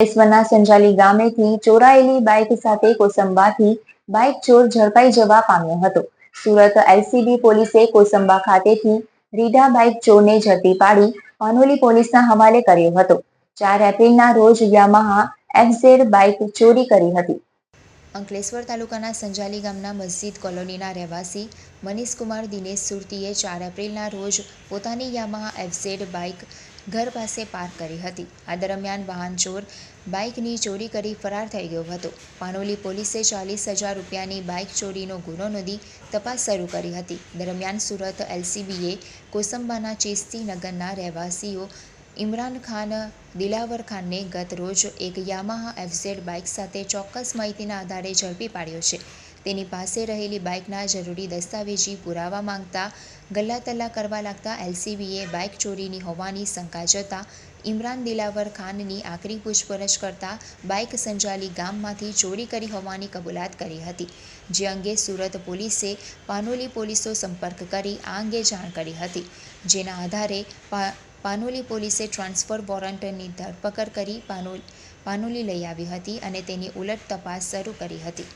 અંકલેશ્વરના સંજાલી ગામેથી ચોરાયેલી બાઇક સાથે કોસંબાથી બાઇક ચોર ઝડપાઈ જવા પામ્યો હતો. સુરત એલસીબી પોલીસે કોસંબા ખાતેથી રીઢા બાઇક ચોરને ઝડપી પાડી પાનોલી પોલીસના હવાલે કર્યો હતો. ચાર એપ્રિલના રોજ યામાહા એફઝેડ બાઇક ચોરી કરી હતી. અંકલેશ્વર તાલુકાના સંજાલી ગામના મસ્જિદ કોલોનીના રહેવાસી મનીષકુમાર દિનેશ સુરતીએ ચાર એપ્રિલના રોજ પોતાની યામાહા એફઝેડ બાઇક ઘર પાસે પાર્ક કરી હતી. આ દરમિયાન વાહન ચોર બાઇકની ચોરી કરી ફરાર થઈ ગયો હતો. પાનોલી પોલીસે ચાલીસ હજાર રૂપિયાની બાઇક ચોરીનો ગુનો નોંધી તપાસ શરૂ કરી હતી. દરમિયાન સુરત એલસીબીએ કોસંબાના ચેસ્તી નગરના રહેવાસીઓ ઇમરાન ખાન દિલાવર ખાનને ગત રોજ એક યામાહા એફઝેડ બાઇક સાથે ચોક્કસ માહિતીના આધારે ઝડપી પાડ્યો છે. તેની પાસે રહેલી બાઇકના જરૂરી દસ્તાવેજી પુરાવા માંગતા ગલ્લાતલ્લા કરવા લાગતા એલસીબીએ બાઇક ચોરીની હોવાની શંકા જતા ઇમરાન દિલાવર ખાનની આકરી પૂછપરછ કરતા બાઇક સંજાલી ગામમાંથી ચોરી કરી હોવાની કબૂલાત કરી હતી. જે અંગે સુરત પોલીસે પાનોલી પોલીસો સંપર્ક કરી આ અંગે જાણ કરી હતી. જેના આધારે પાનોલી પોલીસે ટ્રાન્સફર વોરંટની ધરપકડ કરી પાનોલી પાનોલી લઈ આવી હતી અને તેની ઉલટ તપાસ શરૂ કરી હતી.